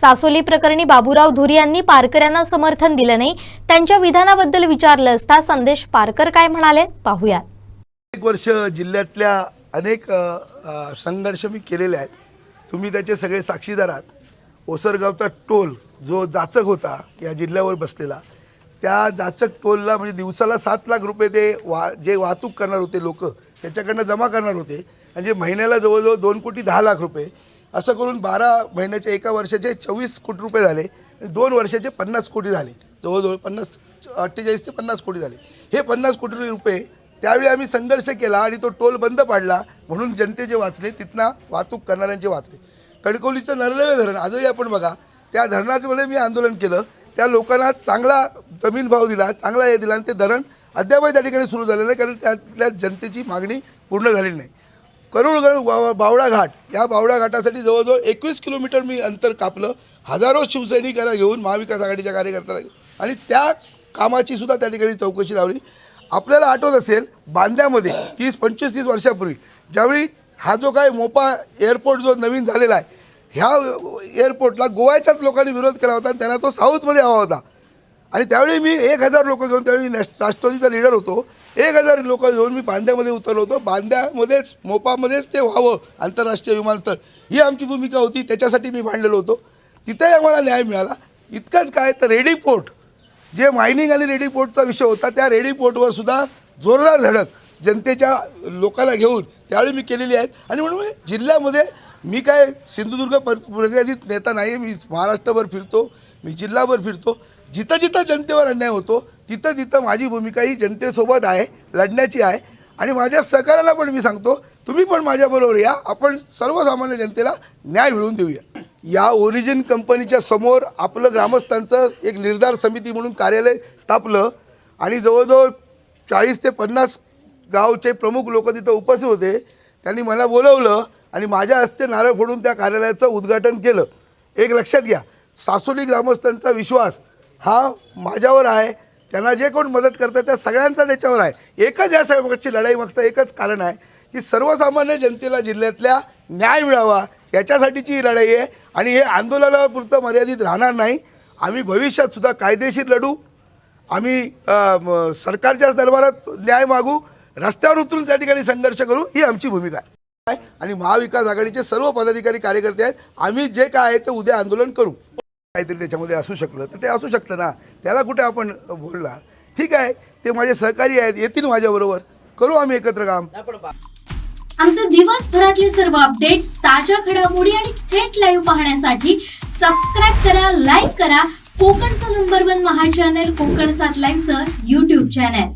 सासोली प्रकरणी बाबूराव धुरी यांनी पारकरांना समर्थन दिलं नाही. त्यांच्या विधानाबद्दल विचारलं असता संदेश पारकर काय म्हणाले पाहूया अनेक वर्ष जिल्ह्यातल्या अनेक संघर्ष मी केलेले आहेत. तुम्ही त्याचे सगळे साक्षीदार आहात. ओसरगावचा टोल जो जाचक होता या जिल्ह्यावर बसलेला त्या जाचक टोलला म्हणजे दिवसाला सात लाख रुपये ते वा जे वाहतूक करणार होते लोक त्याच्याकडनं जमा करणार होते. म्हणजे महिन्याला जवळजवळ दोन कोटी दहा लाख रुपये असं करून बारा महिन्याचे एका वर्षाचे चोवीस कोटी रुपये झाले. दोन वर्षाचे पन्नास कोटी झाले. जवळजवळ पन्नास अठ्ठेचाळीस ते पन्नास कोटी झाले. हे पन्नास कोटी रुपये त्यावेळी आम्ही संघर्ष केला आणि तो टोल बंद पाडला म्हणून जनतेचे वाचले तिथनं वाहतूक करणाऱ्यांचे वाचले. कणकवलीचं नरलवे धरण आजही आपण बघा त्या धरणाचं म्हणजे मी आंदोलन केलं. त्या लोकांना चांगला जमीन भाव दिला चांगला हे दिला आणि ते धरण अद्यापही त्या ठिकाणी सुरू झालेलं नाही कारण त्यातल्या जनतेची मागणी पूर्ण झालेली नाही. करुळगड बावडा घाट या बावडा घाटासाठी जवळजवळ एकवीस किलोमीटर मी अंतर कापलं. हजारो शिवसैनिकांना घेऊन महाविकास आघाडीच्या कार्यकर्त्यांना घेऊन. आणि त्या कामाची सुद्धा त्या ठिकाणी चौकशी लावली. आपल्याला आठवत असेल बांद्यामध्ये तीस पंचवीस तीस वर्षापूर्वी ज्यावेळी हा जो काय मोपा एअरपोर्ट जो नवीन झालेला आहे ह्या एअरपोर्टला गोव्याच्याच लोकांनी विरोध केला होता आणि त्यांना तो साऊथमध्ये हवा होता. आणि त्यावेळी मी एक हजार लोक घेऊन त्यावेळी नॅश- राष्ट्रवादीचा लीडर होतो. एक हजार लोक घेऊन मी बांद्यामध्ये उतरलो होतो. बांद्यामध्येच मोपामध्येच ते व्हावं आंतरराष्ट्रीय विमानस्थळ. ही आमची भूमिका होती त्याच्यासाठी मी भांडलेलो होतो. तिथेही आम्हाला न्याय मिळाला. इतकंच काय तर रेडी पोर्ट जे मायनिंग आणि रेडी पोर्टचा विषय होता त्या रेडी पोर्टवर सुद्धा जोरदार धडक जनतेच्या लोकांना घेऊन त्यावेळी मी केलेली आहेत आणि म्हणून जिल्ह्यामध्ये मी काय सिंधुदुर्ग पर नेता नाही मी महाराष्ट्रभर फिरतो मी जिल्हाभर फिरतो. जिथं जिथं जनतेवर अन्याय होतो तिथं तिथं माझी भूमिका ही जनतेसोबत आहे लढण्याची आहे. आणि माझ्या सहकार्याला पण मी सांगतो तुम्ही पण माझ्याबरोबर या. आपण सर्वसामान्य जनतेला न्याय मिळवून देऊया. या ओरिजिन कंपनीच्या समोर आपलं ग्रामस्थांचं एक निर्धार समिती म्हणून कार्यालय स्थापलं. आणि जवळजवळ चाळीस ते पन्नास गावचे प्रमुख लोक तिथं उपस्थित होते. त्यांनी मला बोलवलं आणि माझ्या हस्ते नारळ फोडून त्या कार्यालयाचं उद्घाटन केलं. एक लक्षात घ्या सासोली ग्रामस्थांचा विश्वास हा माझ्यावर आहे त्यांना जे कोण मदत करतात त्या सगळ्यांचा त्याच्यावर आहे. एकच या सगळ्याची लढाई मागचं एकच कारण आहे की सर्वसामान्य जनतेला जिल्ह्यातल्या न्याय मिळावा याच्यासाठीची ही लढाई आहे. आणि हे आंदोलनापुरतं मर्यादित राहणार नाही. आम्ही भविष्यातसुद्धा कायदेशीर लढू. आम्ही सरकारच्या दरबारात न्याय मागू. रस्त्यावर उतरून त्या ठिकाणी संघर्ष करू ही आमची भूमिका आहे. आणि महाविकास आघाडीचे सर्व पदाधिकारी कार्यकर्ते आहेत. आम्ही जे काय आहे ते उद्या आंदोलन करू. काहीतरी त्याच्यामध्ये असू शकलं. तर ते असू शकतं ना. त्याला कुठे आपण बोलणार? ठीक आहे. ते माझे सहकारी आहेत. येतील माझ्याबरोबर. करू आम्ही एकत्र काम? आमचे दिवसभरातले सर्व अपडेट्स ताज्या घडामोडी आणि थेट लाईव्ह पाहण्यासाठी सबस्क्राईब करा लाईक करा. कोकणचं नंबर वन महा चॅनल कोकण सात लाईनचं युट्यूब चॅनल